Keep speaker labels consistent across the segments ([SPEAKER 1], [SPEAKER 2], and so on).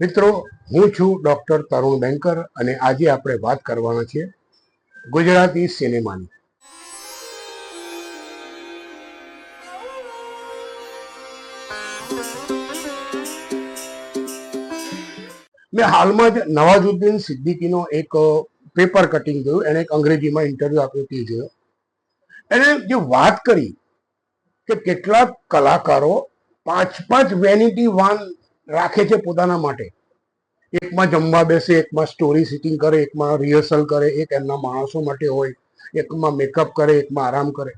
[SPEAKER 1] મિત્રો, હું છું ડોક્ટર તરુણ બેંકર અને આજે આપણે વાત કરવાના છીએ ગુજરાતી સિનેમાની. મેં હાલમાં જ નવાઝુદ્દીન સિદ્દીકીનો એક પેપર કટિંગ જોયું. એણે એક અંગ્રેજીમાં ઇન્ટરવ્યુ આપ્યો તે જોયો. એણે જે વાત કરી કે કેટલાક કલાકારો પાંચ પાંચ વેનિટી વાન રાખે છે પોતાના માટે. એકમાં જમવા બેસે, એકમાં સ્ટોરી સિટિંગ કરે, એકમાં રિહર્સલ કરે, એક એમના માણસો માટે હોય, એકમાં મેકઅપ કરે, એકમાં આરામ કરે.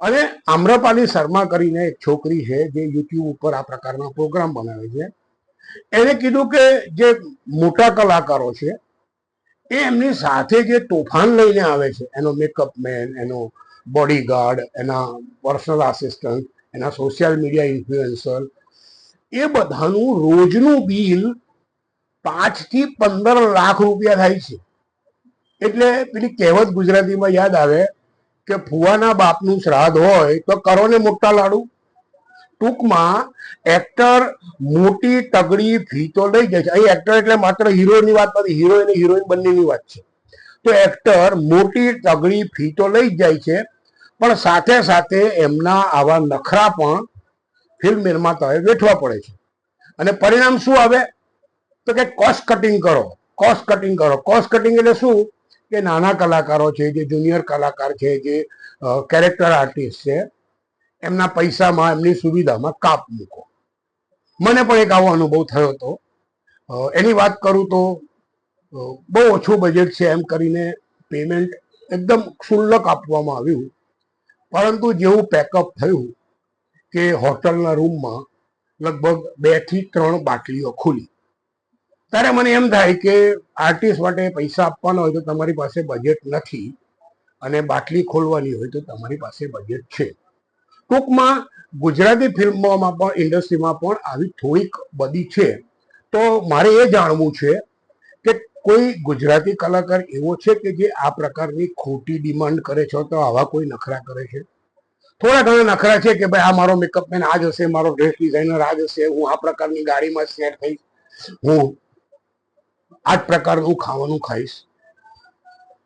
[SPEAKER 1] અને આમ્રપાલી શર્મા કરીને એક છોકરી છે જે યુટ્યુબ ઉપર આ પ્રકારના પ્રોગ્રામ બનાવે છે. એને કીધું કે જે મોટા કલાકારો છે, એ એમની સાથે જે તોફાન લઈને આવે છે, એનો મેકઅપ મેન એનો બોડીગાર્ડ એના પર્સનલ આસિસ્ટન્ટ એના સોશિયલ મીડિયા ઇન્ફ્લુએન્સર એ બધાનું રોજનું બિલ પાંચથી પંદર લાખ રૂપિયા થાય છે. એટલે પેલી કહેવત ગુજરાતીમાં યાદ આવે કે ફુવાના બાપનું શ્રાદ્ધ હોય તો કરો ને મોટા લાડુ. ટૂંકમાં એક્ટર મોટી તગડી ફી તો લઈ જાય છે. અહીં એક્ટર એટલે માત્ર હીરોની વાત નથી હીરો અને હિરોઈન બંનેની વાત છે. તો એક્ટર મોટી તગડી ફી તો લઈ જાય છે, પણ સાથે સાથે એમના આવા નખરા પણ ફિલ્મ નિર્માતાઓએ વેઠવા પડે છે. અને પરિણામ શું આવે? તો કે કોસ્ટ કટિંગ કરો. કોસ્ટ કટિંગ કરો. કોસ્ટ કટિંગ એટલે શું? કે નાના કલાકારો છે, જે જુનિયર કલાકાર છે, જે કેરેક્ટર આર્ટિસ્ટ છે, એમના પૈસામાં, એમની સુવિધામાં કાપ મૂકો. મને પણ એક આવો અનુભવ થયો હતો. એની વાત કરું તો બહુ ઓછું બજેટ છે એમ કરીને પેમેન્ટ એકદમ ક્ષુલ્લક આપવામાં આવ્યું. પરંતુ જેવું પેકઅપ થયું કે હોટલના રૂમમાં લગભગ બેથી ત્રણ બાટલીઓ ખુલી. ત્યારે મને એમ થાય કે આર્ટિસ્ટ માટે પૈસા આપવાના હોય તો તમારી પાસે બજેટ નથી અને બાટલી ખોલવાની હોય તો તમારી પાસે બજેટ છે. ટૂંકમાં ગુજરાતી ફિલ્મોમાં પણ, ઇન્ડસ્ટ્રીમાં પણ આવી થોડીક બધી છે. તો મારે એ જાણવું છે કે કોઈ ગુજરાતી કલાકાર એવો છે કે જે આ પ્રકારની ખોટી ડિમાન્ડ કરે છે તો આવા કોઈ નખરા કરે છે? થોડા ઘણા નખરા છે કે ભાઈ આ મારો મેકઅપ મેન આ જ હશે, મારો ડ્રેસ ડિઝાઇનર આ જ હશે, હું આ પ્રકારની ગાડીમાં સેટ થઈશ, હું આ જ પ્રકારનું ખાવાનું ખાઈશ.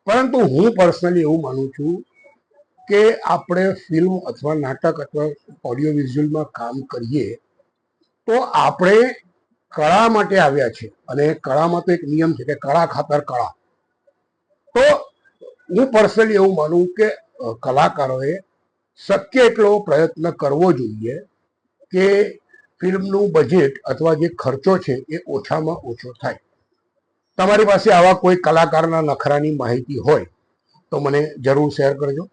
[SPEAKER 1] પરંતુ હું પર્સનલી એવું માનું છું કે આપણે ફિલ્મ અથવા નાટક અથવા ઓડિયો વિઝ્યુઅલમાં કામ કરીએ તો આપણે કળા માટે આવ્યા છે અને કળામાં તો એક નિયમ છે કે કળા ખાતર કળા. તો હું પર્સનલી એવું માનું કે કલાકારોએ શક્ય એટલો પ્રયત્ન કરવો જોઈએ કે ફિલ્મનું બજેટ અથવા જે ખર્ચો છે એ ઓછામાં ઓછો થાય. તમારી પાસે આવા કોઈ કલાકારના નખરાની માહિતી હોય તો મને જરૂર શેર કરજો.